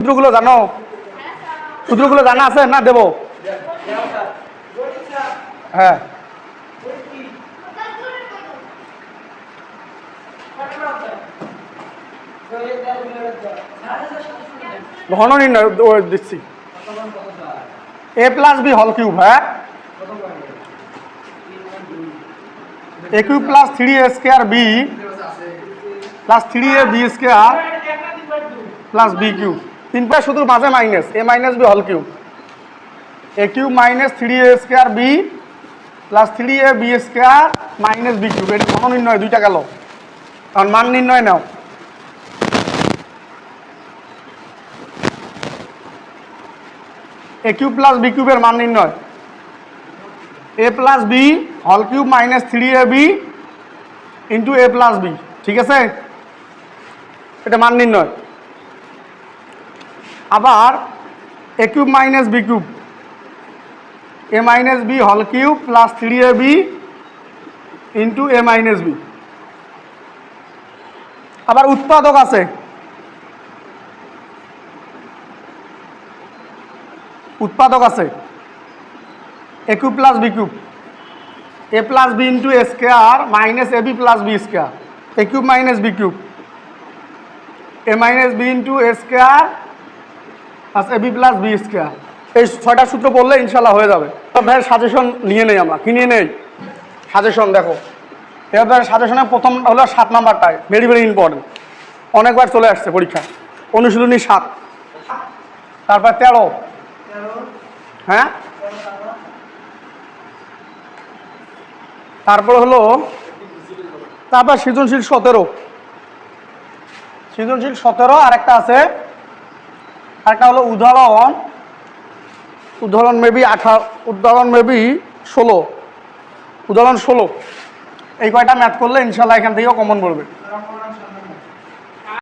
সূত্রগুলো জানো? সূত্রগুলো জানা আছে না দেবো? হ্যাঁ। ঘন নির্ণয় দিচ্ছি। এ প্লাস বি হল কিউব হ্যাঁ? A cube plus three A square B, plus three A B square, plus B cube. তিনটা শুধু মাঝে মাইনাস এ মাইনাস বি হল cube A cube minus three A square B plus three A B square minus B cube এটা ঘন নির্ণয়, দুইটা গেল। কারণ মান নির্ণয় নাও। এ কিউব প্লাস বি কিউবের মান নির্ণয়। এ প্লাস বি হল cube minus three A B into A plus B ঠিক আছে? এটা মান নির্ণয়। আবার A cube minus B cube A minus B হল cube plus three A B into A minus B আবার উৎপাদক আছে। উৎপাদক আছে। A cube plus B cube A plus B into A square minus A B plus B square A cube minus B cube A minus B into A square plus A B plus B square. এই ছয়টা সূত্র পড়লে ইনশাল্লাহ হয়ে যাবে। ভাইয়ের suggestion নিয়ে নেই আমরা। কি নিয়ে নেই? সাজেশন দেখো। এবার সাজেশনের প্রথম হলো সাত নাম্বারটায়। ভেরি ভেরি ইম্পর্টেন্ট অনেকবার চলে আসছে পরীক্ষা। অনুশীলনী সাত। তারপর তেরো। হ্যাঁ? তারপর হলো, তারপর সৃজনশীল সতেরো। সৃজনশীল সতেরো আর একটা আছে আরেকটা হলো উদাহরণ। উদাহরণ মেবি আঠারো উদাহরণ মেবি ষোলো। উদাহরণ ষোলো। এই কয়টা ম্যাথ করলে ইনশাল্লাহ এখান থেকেও কমন পড়বে।